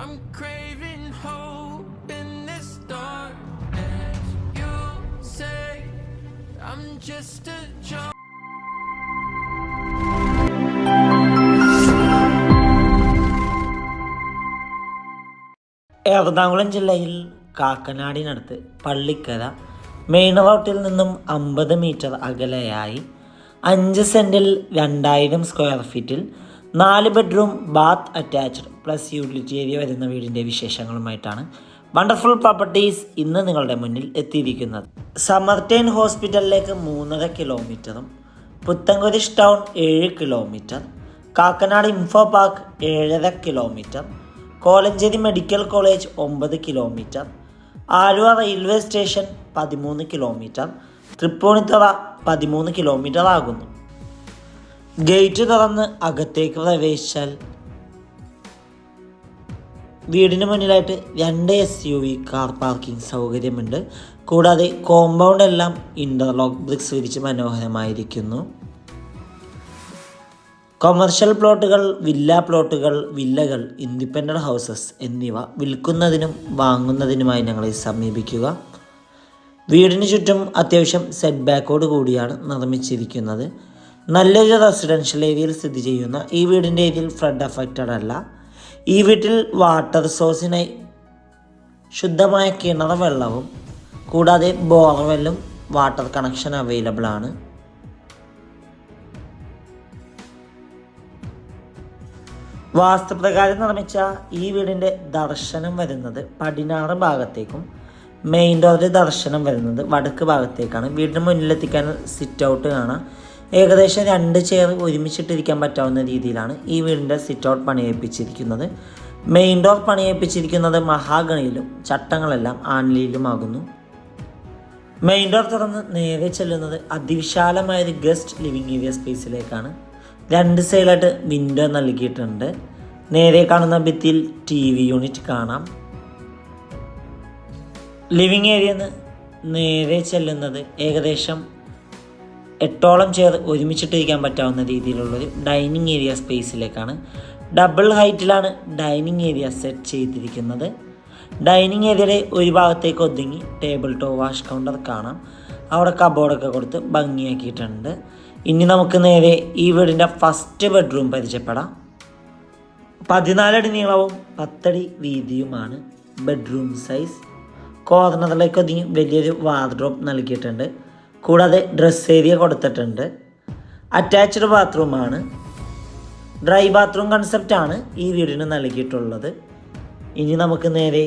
I'm craving hope in this dark. And You say I'm just a joke. Ernakulam ജില്ലയിൽ കാക്കനാടിനടുത്ത് Pallikkara main റോട്ടിൽ നിന്നും അമ്പത് metre അകലെയായി അഞ്ച് സെന്റിൽ രണ്ടായിരം സ്ക്വയർ ഫീറ്റിൽ നാല് bedroom bath attached plus utility area വരുന്ന വീടിന്റെ വിശേഷങ്ങളുമായിട്ടാണ് വണ്ടർഫുൾ പ്രോപ്പർട്ടീസ് ഇന്ന് നിങ്ങളുടെ മുന്നിൽ എത്തിയിരിക്കുന്നത്. സമർട്ടൈൻ ഹോസ്പിറ്റലിലേക്ക് മൂന്നര കിലോമീറ്ററും പുത്തൻകുരിശ് ടൗൺ ഏഴ് കിലോമീറ്റർ കാക്കനാട് ഇൻഫോ പാർക്ക് ഏഴര കിലോമീറ്റർ കോലഞ്ചേരി മെഡിക്കൽ കോളേജ് ഒമ്പത് കിലോമീറ്റർ ആലുവ റെയിൽവേ സ്റ്റേഷൻ പതിമൂന്ന് കിലോമീറ്റർ തൃപ്പൂണിത്തുറ പതിമൂന്ന് കിലോമീറ്റർ ആകുന്നു. ഗേറ്റ് തുറന്ന് അകത്തേക്ക് പ്രവേശിച്ചാൽ വീടിന് മുന്നിലായിട്ട് രണ്ട് S U V car parking സൗകര്യമുണ്ട്. കൂടാതെ കോമ്പൗണ്ട് എല്ലാം ഇന്റർലോക്ക് ബ്രിക്സ് വിരിച്ച് മനോഹരമായിരിക്കുന്നു. കൊമേർഷ്യൽ പ്ലോട്ടുകൾ വില്ല പ്ലോട്ടുകൾ വില്ലകൾ ഇൻഡിപെൻഡന്റ് ഹൗസസ് എന്നിവ വിൽക്കുന്നതിനും വാങ്ങുന്നതിനുമായി ഞങ്ങളെ സമീപിക്കുക. വീടിന് ചുറ്റും അത്യാവശ്യം സെറ്റ് ബാക്കോട് കൂടിയാണ് നിർമ്മിച്ചിരിക്കുന്നത്. നല്ലൊരു റെസിഡൻഷ്യൽ ഏരിയയിൽ സ്ഥിതി ചെയ്യുന്ന ഈ വീടിന്റെ ഏരിയയിൽ ഫ്ലഡ് അഫക്റ്റഡ് അല്ല. ഈ വീട്ടിൽ വാട്ടർ സോഴ്സിനായി ശുദ്ധമായ കിണർ വെള്ളവും കൂടാതെ ബോർവെല്ലും വാട്ടർ കണക്ഷൻ അവൈലബിൾ ആണ്. വാസ്തുപ്രകാരം നിർമ്മിച്ച ഈ വീടിന്റെ ദർശനം വരുന്നത് പടിഞ്ഞാറ് ഭാഗത്തേക്കും മെയിൻ ഡോറിന്റെ ദർശനം വരുന്നത് വടക്ക് ഭാഗത്തേക്കാണ്. വീടിന് മുന്നിലെത്തിക്കാൻ സിറ്റ് ഔട്ട് കാണാം ഏകദേശം രണ്ട് ചെയർ ഒരുമിച്ചിട്ടിരിക്കാൻ പറ്റാവുന്ന രീതിയിലാണ് ഈ വീടിന്റെ സിറ്റ് ഔട്ട് പണിയേൽപ്പിച്ചിരിക്കുന്നത്. മെയിൻ ഡോർ പണിയിപ്പിച്ചിരിക്കുന്നത് മഹാഗണിയിലും ചട്ടങ്ങളെല്ലാം ആൻലിയിലുമാകുന്നു മെയിൻ ഡോർ തുറന്ന് നേരെ ചെല്ലുന്നത് അതിവിശാലമായ ഒരു ഗസ്റ്റ് ലിവിങ് ഏരിയ സ്പേസിലേക്കാണ് രണ്ട് സൈഡിലായിട്ട് വിൻഡോ നൽകിയിട്ടുണ്ട്. നേരെ കാണുന്ന ഭിത്തിയിൽ ടി വി യൂണിറ്റ് കാണാം. ലിവിങ് ഏരിയ നേരെ ചെല്ലുന്നത് ഏകദേശം എട്ടോളം ചെയർ ഒരുമിച്ചിട്ടിരിക്കാൻ പറ്റാവുന്ന രീതിയിലുള്ളൊരു ഡൈനിങ് ഏരിയ സ്പേസിലേക്കാണ്. ഡബിൾ ഹൈറ്റിലാണ് ഡൈനിങ് ഏരിയ സെറ്റ് ചെയ്തിരിക്കുന്നത്. ഡൈനിങ് ഏരിയയുടെ ഒരു ഭാഗത്തേക്ക് ഒതുങ്ങി ടേബിൾ ടോ വാഷ് കൗണ്ടർ കാണാം. അവിടെ കബോർഡൊക്കെ കൊടുത്ത് ഭംഗിയാക്കിയിട്ടുണ്ട്. ഇനി നമുക്ക് നേരെ ഈ വീടിന്റെ ഫസ്റ്റ് ബെഡ്റൂം പരിചയപ്പെടാം. പതിനാലടി നീളവും പത്തടി വീതിയുമാണ് ബെഡ്റൂം സൈസ്. കോർണറിലേക്ക് ഒതുങ്ങി വലിയൊരു വാർഡ്രോപ്പ് നൽകിയിട്ടുണ്ട്. കൂടാതെ ഡ്രസ് ഏരിയ കൊടുത്തിട്ടുണ്ട്. അറ്റാച്ച്ഡ് ബാത്റൂമാണ് ഡ്രൈ ബാത്റൂം കൺസെപ്റ്റാണ് ഈ വീടിന് നൽകിയിട്ടുള്ളത്. ഇനി നമുക്ക് നേരെ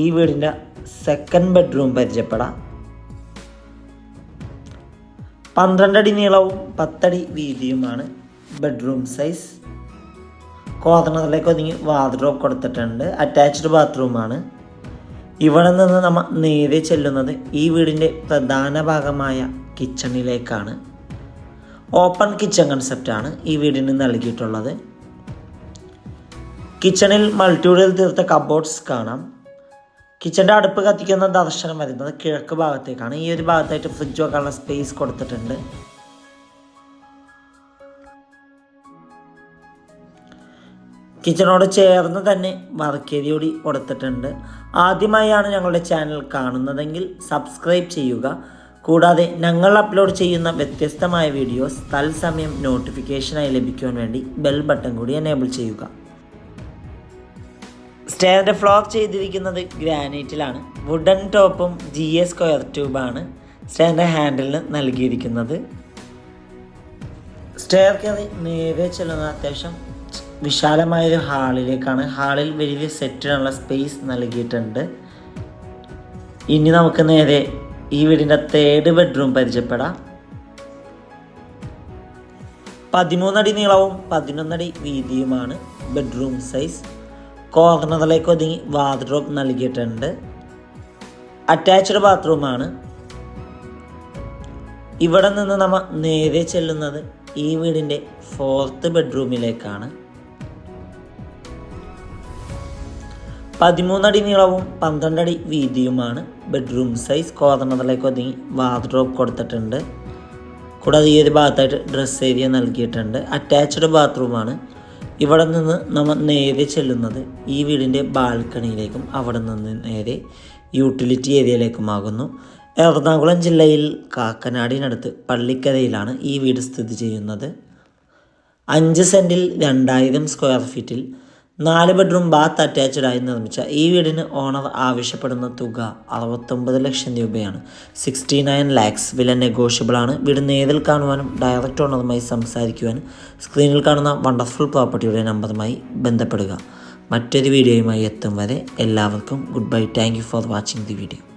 ഈ വീടിന്റെ സെക്കൻഡ് ബെഡ്റൂം പരിചയപ്പെടാം. പന്ത്രണ്ടടി നീളവും പത്തടി വീതിയുമാണ് ബെഡ്റൂം സൈസ് കോർണറിലേക്ക് ഒതുങ്ങി വാർഡ്രോബ് കൊടുത്തിട്ടുണ്ട്. അറ്റാച്ച്ഡ് ബാത്റൂമാണ് ഇവിടെ നിന്ന് നമ്മൾ നേരെ ചെല്ലുന്നത് ഈ വീടിന്റെ പ്രധാന ഭാഗമായ കിച്ചണിലേക്കാണ്. ഓപ്പൺ കിച്ചൺ കൺസെപ്റ്റാണ് ഈ വീടിന് നൽകിയിട്ടുള്ളത്. കിച്ചണിൽ മൾട്ടിവുഡിൽ തീർത്ത കബോർഡ്സ് കാണാം. കിച്ചന്റെ അടുപ്പ് കത്തിക്കുന്ന ദർശനം വരുന്നത് കിഴക്ക് ഭാഗത്തേക്കാണ്. ഈ ഒരു ഭാഗത്തായിട്ട് ഫ്രിഡ്ജ് വെക്കാനുള്ള സ്പേസ് കൊടുത്തിട്ടുണ്ട്. കിച്ചണോട് ചേർന്ന് തന്നെ വർക്കേരി കൂടി കൊടുത്തിട്ടുണ്ട്. ആദ്യമായാണ് ഞങ്ങളുടെ ചാനൽ കാണുന്നതെങ്കിൽ സബ്സ്ക്രൈബ് ചെയ്യുക. കൂടാതെ ഞങ്ങൾ അപ്ലോഡ് ചെയ്യുന്ന വ്യത്യസ്തമായ വീഡിയോസ് തത്സമയം നോട്ടിഫിക്കേഷനായി ലഭിക്കുവാൻ വേണ്ടി ബെൽ ബട്ടൺ കൂടി എനേബിൾ ചെയ്യുക. സ്റ്റെയറിന്റെ ഫ്ലോർ ചെയ്തിരിക്കുന്നത് ഗ്രാനൈറ്റിലാണ്. വുഡൻ ടോപ്പും ജി എ സ്ക്വയർ ട്യൂബാണ് സ്റ്റെയറിന്റെ ഹാൻഡിലിന് നൽകിയിരിക്കുന്നത്. സ്റ്റെയർ കയറി നേരെ ചെല്ലുന്ന അത്യാവശ്യം വിശാലമായൊരു ഹാളിലേക്കാണ്. ഹാളിൽ വലിയ സെറ്റിനുള്ള സ്പേസ് നൽകിയിട്ടുണ്ട്. ഇനി നമുക്ക് നേരെ ഈ വീടിന്റെ തേർഡ് ബെഡ്റൂം പരിചയപ്പെടാം. പതിമൂന്നടി നീളവും പതിനൊന്നടി വീതിയുമാണ് ബെഡ്റൂം സൈസ്. കോർണറിലേക്ക് ഒതുങ്ങി വാർഡ്രോബ് നൽകിയിട്ടുണ്ട്. അറ്റാച്ച്ഡ് ബാത്റൂമാണ്. ഇവിടെ നിന്ന് നമ്മൾ നേരെ ചെല്ലുന്നത് ഈ വീടിന്റെ ഫോർത്ത് ബെഡ്റൂമിലേക്കാണ്. പതിമൂന്നടി നീളവും പന്ത്രണ്ടടി വീതിയുമാണ് ബെഡ്റൂം സൈസ് കോർണറിലേക്ക് ഒതുങ്ങി വാർഡ്രോബ് കൊടുത്തിട്ടുണ്ട്. കൂടാതെ ഈ ഒരു ഭാഗത്തായിട്ട് ഡ്രസ് ഏരിയ നൽകിയിട്ടുണ്ട്. അറ്റാച്ച്ഡ് ബാത്റൂമാണ്. ഇവിടെ നിന്ന് നമ്മൾ നേരെ ചെല്ലുന്നത് ഈ വീടിന്റെ ബാൽക്കണിയിലേക്കും അവിടെ നിന്ന് നേരെ യൂട്ടിലിറ്റി ഏരിയയിലേക്കുമാകുന്നു. എറണാകുളം ജില്ലയിൽ കാക്കനാടിനടുത്ത് പള്ളിക്കരയിലാണ് ഈ വീട് സ്ഥിതി ചെയ്യുന്നത്. അഞ്ച് സെന്റിൽ രണ്ടായിരം സ്ക്വയർ ഫീറ്റിൽ നാല് ബെഡ്റൂം ബാത്ത് അറ്റാച്ച്ഡ് ആയി നിർമ്മിച്ച ഈ വീടിന് ഓണർ ആവശ്യപ്പെടുന്ന തുക അറുപത്തൊമ്പത് ലക്ഷം രൂപയാണ്. സിക്സ്റ്റി നയൻ ലാക്സ് വില നെഗോഷ്യബിൾ ആണ്. വീട് നേരിൽ കാണുവാനും ഡയറക്റ്റ് ഓണറുമായി സംസാരിക്കുവാനും സ്ക്രീനിൽ കാണുന്ന വണ്ടർഫുൾ പ്രോപ്പർട്ടിയുടെ നമ്പറുമായി ബന്ധപ്പെടുക. മറ്റൊരു വീഡിയോയുമായി എത്തും വരെ എല്ലാവർക്കും good bye thank for watching the video